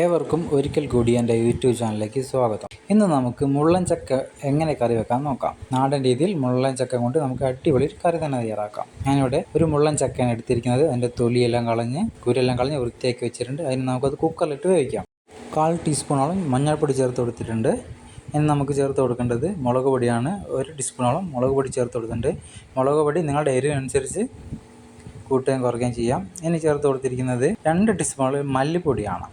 ഏവർക്കും ഒരിക്കൽ കൂടി എന്റെ യൂട്യൂബ് ചാനലിലേക്ക് സ്വാഗതം. ഇന്ന് നമുക്ക് മുള്ളൻ ചക്ക എങ്ങനെ കറി വെക്കാൻ നോക്കാം. നാടൻ രീതിയിൽ മുള്ളൻ ചക്ക കൊണ്ട് നമുക്ക് അടിപൊളി കറി തന്നെ തയ്യാറാക്കാം. ഞാനിവിടെ ഒരു മുള്ളൻ ചക്കയാണ് എടുത്തിരിക്കുന്നത്. അതിന്റെ തൊലിയെല്ലാം കളഞ്ഞ് കുരെല്ലാം കളഞ്ഞ് വൃത്തിയാക്കി വെച്ചിട്ടുണ്ട്. അതിന് നമുക്കത് കുക്കറിലിട്ട് വേവിക്കാം. കാൽ ടീസ്പൂണോളം മഞ്ഞൾപ്പൊടി ചേർത്ത് കൊടുത്തിട്ടുണ്ട്. ഇനി നമുക്ക് ചേർത്ത് കൊടുക്കേണ്ടത് മുളക് പൊടിയാണ്. ഒരു ടീസ്പൂണോളം മുളക് പൊടി ചേർത്ത് കൊടുത്തിട്ടുണ്ട്. മുളക് പൊടി നിങ്ങളുടെ എരിവനുസരിച്ച് കൂട്ടുകയും കുറയ്ക്കുകയും ചെയ്യാം. ഇനി ചേർത്ത് കൊടുത്തിരിക്കുന്നത് രണ്ട് ടീസ്പൂൺ മല്ലിപ്പൊടിയാണ്.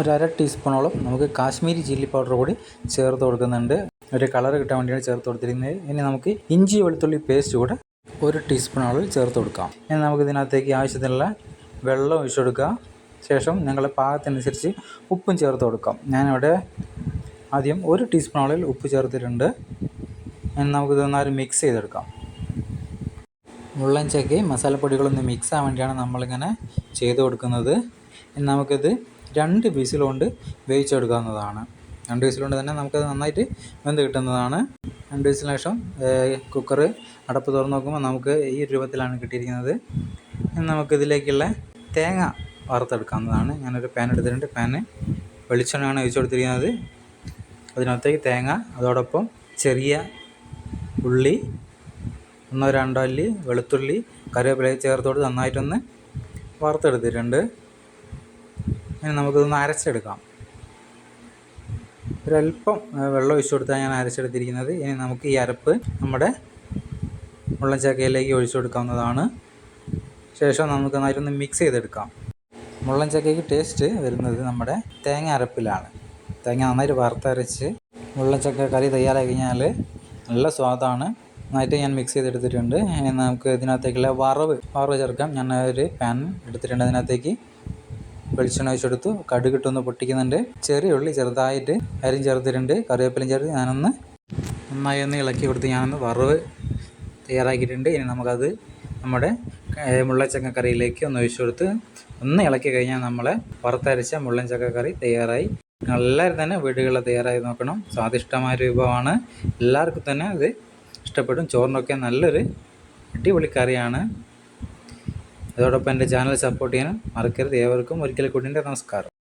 ഒരു ടീസ്പൂണോളം നമുക്ക് കാശ്മീരി ചില്ലി പൗഡർ കൂടി ചേർത്ത് കൊടുക്കുന്നുണ്ട്. ഒരു കളർ കിട്ടാൻ വേണ്ടിയാണ് ചേർത്ത് കൊടുത്തിരിക്കുന്നത്. ഇനി നമുക്ക് ഇഞ്ചി വെളുത്തുള്ളി പേസ്റ്റ് കൂടെ ഒരു ടീസ്പൂൺ അളവിൽ ചേർത്ത് കൊടുക്കാം. ഇനി നമുക്ക് ഇതിനകത്തേക്ക് ആവശ്യത്തിനുള്ള വെള്ളം ഒഴിച്ചു കൊടുക്കുക. ശേഷം നിങ്ങളുടെ പാകത്തിനനുസരിച്ച് ഉപ്പും ചേർത്ത് കൊടുക്കാം. ഞാനിവിടെ ആദ്യം ഒരു ടീസ്പൂൺ അളവിൽ ഉപ്പ് ചേർത്തിട്ടുണ്ട്. ഇനി നമുക്കിത് ഒന്നാരും മിക്സ് ചെയ്തെടുക്കാം. മുള്ളൻ ചക്കയും മസാലപ്പൊടികളൊന്ന് മിക്സ് ആവാൻ വേണ്ടിയാണ് നമ്മളിങ്ങനെ ചെയ്ത് കൊടുക്കുന്നത്. ഇനി നമുക്കിത് രണ്ട് വിസിലുകൊണ്ട് വേവിച്ചെടുക്കാവുന്നതാണ്. രണ്ട് വിസിലുകൊണ്ട് തന്നെ നമുക്കത് നന്നായിട്ട് വെന്ത് കിട്ടുന്നതാണ്. രണ്ട് വിസിലിന് ശേഷം കുക്കർ അടപ്പ് തുറന്ന് നോക്കുമ്പോൾ നമുക്ക് ഈ രൂപത്തിലാണ് കിട്ടിയിരിക്കുന്നത്. നമുക്കിതിലേക്കുള്ള തേങ്ങ വറുത്തെടുക്കാവുന്നതാണ്. ഞാനൊരു പാൻ എടുത്തിട്ടുണ്ട്. പാന് വെളിച്ചെണ്ണയാണ് ഒഴിച്ചു കൊടുത്തിരിക്കുന്നത്. അതിനകത്തേക്ക് തേങ്ങ അതോടൊപ്പം ചെറിയ ഉള്ളി ഒന്നോ രണ്ടോ അല്ലി വെളുത്തുള്ളി കറിവേപ്പില ചേർത്തോട് നന്നായിട്ടൊന്ന് വറുത്തെടുത്തിട്ടുണ്ട്. ഇനി നമുക്കിതൊന്ന് അരച്ചെടുക്കാം. ഒരല്പം വെള്ളം ഒഴിച്ചു കൊടുത്താണ് ഞാൻ അരച്ചെടുത്തിരിക്കുന്നത്. ഇനി നമുക്ക് ഈ അരപ്പ് നമ്മുടെ മുള്ളൻചക്കയിലേക്ക് ഒഴിച്ചു കൊടുക്കാവുന്നതാണ്. ശേഷം നമുക്ക് നന്നായിട്ടൊന്ന് മിക്സ് ചെയ്തെടുക്കാം. മുള്ളൻചക്കയ്ക്ക് ടേസ്റ്റ് വരുന്നത് നമ്മുടെ തേങ്ങ അരപ്പിലാണ്. തേങ്ങ നന്നായിട്ട് വറുത്തരച്ച് മുള്ളൻചക്ക കറി തയ്യാറായി കഴിഞ്ഞാൽ നല്ല സ്വാദാണ്. നന്നായിട്ട് ഞാൻ മിക്സ് ചെയ്തെടുത്തിട്ടുണ്ട്. ഇനി നമുക്ക് ഇതിനകത്തേക്കുള്ള വറവ് വറവ് ചേർക്കാം. ഞാൻ ഒരു പാൻ എടുത്തിട്ടുണ്ട് അതിനകത്തേക്ക്. വെളിച്ചെണ്ണ ഒഴിച്ചെടുത്തു. കടുകിട്ടൊന്ന് പൊട്ടിക്കുന്നുണ്ട്. ചെറിയ ഉള്ളി ചെറുതായിട്ട് അരിയും ചേർത്തിട്ടുണ്ട്. കറിവേപ്പിലയും ചേർത്ത് ഞാനൊന്ന് നന്നായി ഒന്ന് ഇളക്കി കൊടുത്ത് ഞാനൊന്ന് വറവ് തയ്യാറാക്കിയിട്ടുണ്ട്. ഇനി നമുക്കത് നമ്മുടെ മുള്ളച്ചക്ക കറിയിലേക്ക് ഒന്ന് ഒഴിച്ചു കൊടുത്ത് ഒന്ന് ഇളക്കി കഴിഞ്ഞാൽ നമ്മളെ വറുത്തരച്ച മുള്ളൻ ചക്കക്കറി തയ്യാറായി. എല്ലാവരും തന്നെ വീടുകളിൽ തയ്യാറായി നോക്കണം. സ്വാദിഷ്ടമായ വിഭവമാണ്. എല്ലാവർക്കും തന്നെ ഇത് ഇഷ്ടപ്പെടും. ചോറിനൊക്കെ നല്ലൊരു അടിപൊളി കറിയാണ്. അതോടൊപ്പം എന്റെ ചാനൽ സപ്പോർട്ട് ചെയ്യാൻ മറക്കരുത്. ഏവർക്കും ഒരിക്കൽ കൂടി നമസ്കാരം.